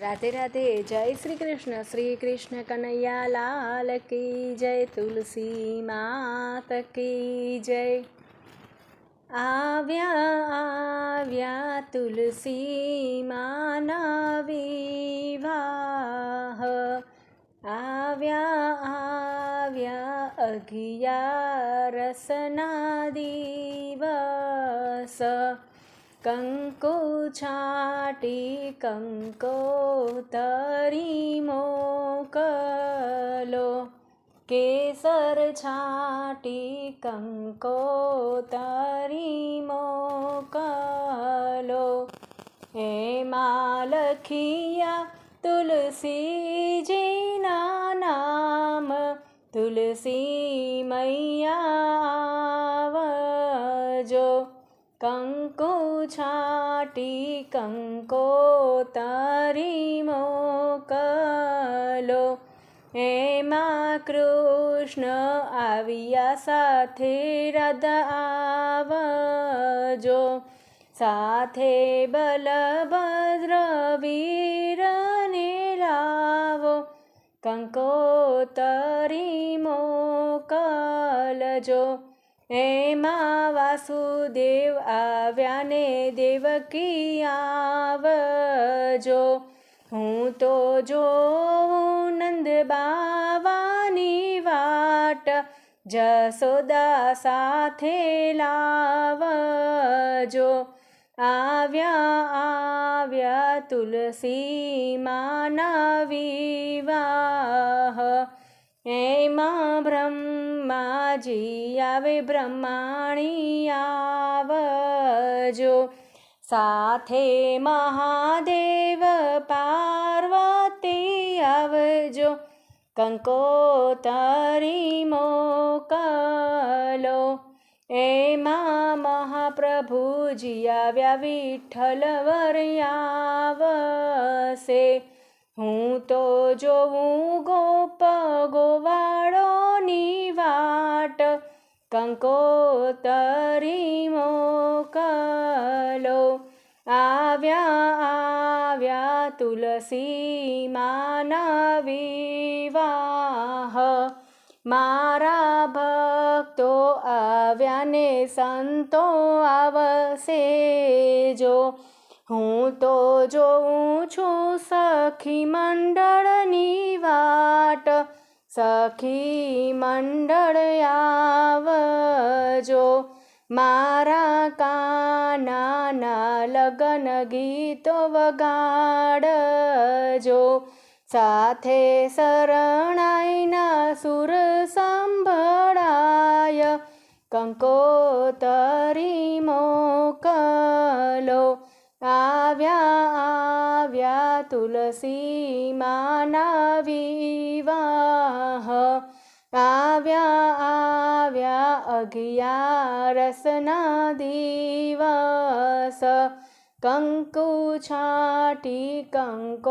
રાધે રાધે, જય શ્રી કૃષ્ણ. શ્રી કૃષ્ણ કનૈયા, લાલ કી જય, તુલસી માત કી જય. આવ્યા આવ્યા, તુલસી માના વિવાહ આવ્યા આવ્યા અગિયારસના દિવસ. કંકુ છાટી કંકોતરી મોકલો. કેસર છાટી, કંકો તરી મોકલો. એમાં લખિયા તુલસીજીના નામ, તુલસી મૈયા જો કંકુ કંકોતરી મોકલો. એમાં કૃષ્ણ આવ્યા સાથે રાધા આવજો. સાથે બલભદ્ર વીરને લાવો કંકોતરી મોકલજો. એમાં વાસુદેવ આવ્યા ને દેવકી આવજો. હું તો જોઉં નંદ બાવાની વાટ, જસોદા સાથે લાવજો. આવ્યા આવ્યા તુલસી માના વિવાહ એમાં બ્રહ્માજી આવે, બ્રહ્માણી આવજો. સાથે મહાદેવ પાર્વતી આવજો. કંકોતરી મોકલો. એમાં મહાપ્રભુજી આવ્યા વિઠ્ઠલ વરયાવશે હું તો જોઉં ગોપ કંકોતરી મોકલો. આવ્યા આવ્યા તુલસી માના વિવાહ. મારા ભક્તો આવ્યા ને સંતો આવશે જો. હું તો જોઉં છું સખી મંડળની વાટ. સખી મંડળ આવજો. મારા કાનાના લગન ગીતો વગાડજો. સાથે શરણાઈના સુર સંભળાય. કંકોતરી મોકલો. આવ્યા આવ્યા તુલસી માના વિવાહ આવ્યા આવ્યા અગિયારસના દિવસ કંકુ છાટી કંકોતરી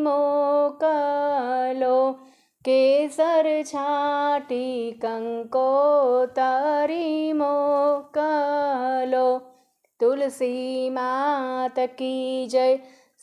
મોકલો કેસર છાટી કંકોતરી મોકલો તુલસી માત કી જય